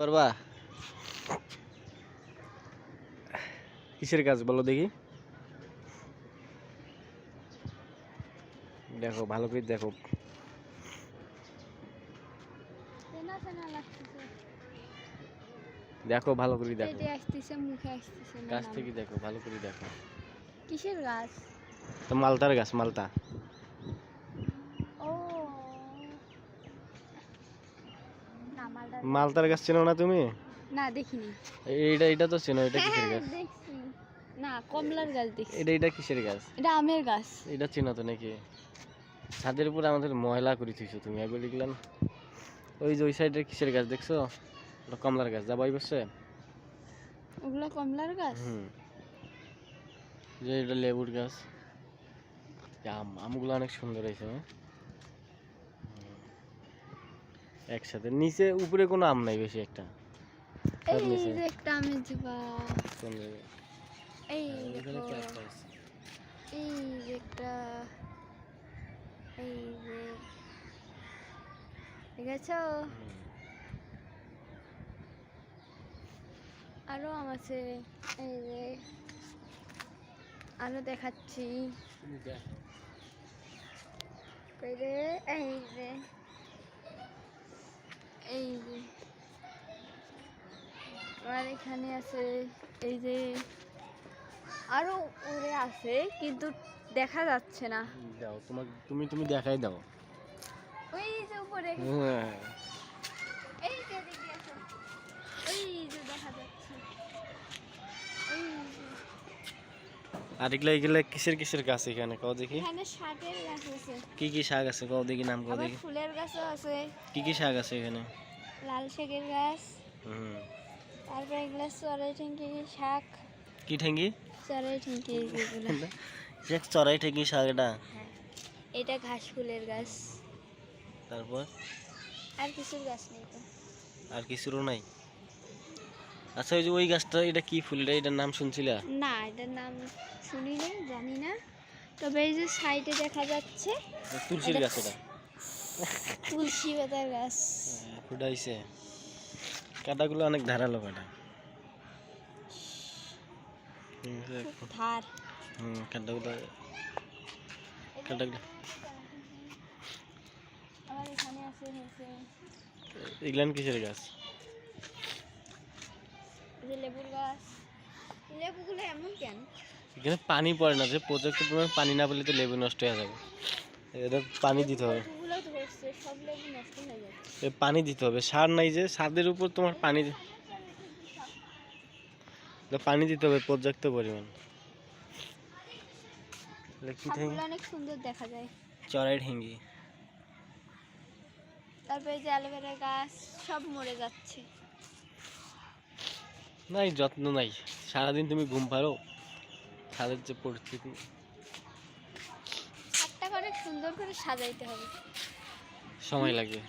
পারবা? কিসের কাজ বলো দেখি? দেখো ভালো করে দেখো। দেখো ভালো করে দেখো। পেটে আসতেছে মুখে আসতেছে না গাছ থেকে দেখো ভালো করে দেখো। কিসের গাছ? তো মালতার গাছ মালতা। মালতার গাছ চেনো না তুমি? না দেখিনি। এইটা এটা তো চেনো এটা কিসের হ্যাঁ গাছ না কমলার গাছ দেখছি। এটা এটা কিসের গাছ? এটা আমের গাছ। এটা চেনো তো নাকি? ছাদের উপর আমাদের ময়লা করে থুইছো তুমি একবার লিখলাম ওই যে ওই সাইডের কিসের গাছ দেখছ? ওটা কমলার গাছ যাবাই বসছে ওগুলো কমলার গাছ? হুম। যে এটা লেবুর গাছ। আম আমগুলো অনেক সুন্দর হয়েছে হ্যাঁ? হুম। একসাথে। নিচে উপরে কোনো আম নাই বেশি একটা। এই যে একটা আমের। এই আছে। যে একটা। এই যে। আরও আম আছে। এই যে। আরও দেখাচ্ছি। এই যে। এই যে। আর এখানে আছে এই যে আরও উড়ে আছে কিন্তু দেখা যাচ্ছে না। দাও তোমাকে তুমি তুমি দেখাই দাও। ওই যে উপরে। হ্যাঁ। এই যে দিকে আসো ওই যে দেখা যাচ্ছে ওই যে। আর এগুলা এগুলা কিসের কিসের গাছ এখানে? কও দেখি। এখানে শাকের গাছ আছে। কি কি শাক আছে? কও দেখি নাম কও দেখি। ফুলের গাছও আছে। কি কি শাক আছে এখানে? লাল শাকের গাছ। হুম। তারপরে এগুলো চড়াই ঠেঙ্কি শাক। কি ঠেঙ্গি? চড়াই ঠেঙ্কি এগুলো দেখ চড়াই ঠেঙ্গি শাক এটা। হ্যাঁ। এটা ঘাস ফুলের গাছ। তারপর? আর কিছুর গাছ নেই তো। আর কিছুরও নাই? আচ্ছা ওই যে ওই গাছটা এটা কি ফুল? এটা এটার নাম শুনছিলা? না এটার নাম শুনি নাই জানি না। তবে এই যে সাইডে দেখা যাচ্ছে তুলসীর গাছ এটা? তুলসী পাতার গাছ। ফুটাইছে কাটাগুলো অনেক ধারালো কাটা ধার। হুম কাটাগুলো এগুলান কিসের গাছ? যে লেবুর গাছ। লেবুগুলো এমন কেন? এখানে পানি পড়ে না যে পর্যাপ্ত পরিমাণ পানি না পেলে তো লেবু নষ্ট হয়ে যাবে। এটা পানি দিতে হবে। পানি দিতে হবে সার নাই যে সাদের উপর তোমার পানি পানি দিতে হবে পর্যাপ্ত পরিমাণ। এটা কি অনেক সুন্দর দেখা যায়। চড়াই ঠেঙ্গি। তারপরে যে অ্যালোভেরা গাছ সব মরে যাচ্ছে। নাই যত্ন নাই। সারাদিন তুমি ঘুম পারো ছাদের যে পরিস্থিতি। অনেক সুন্দর করে সাজাইতে হবে। সময় লাগবে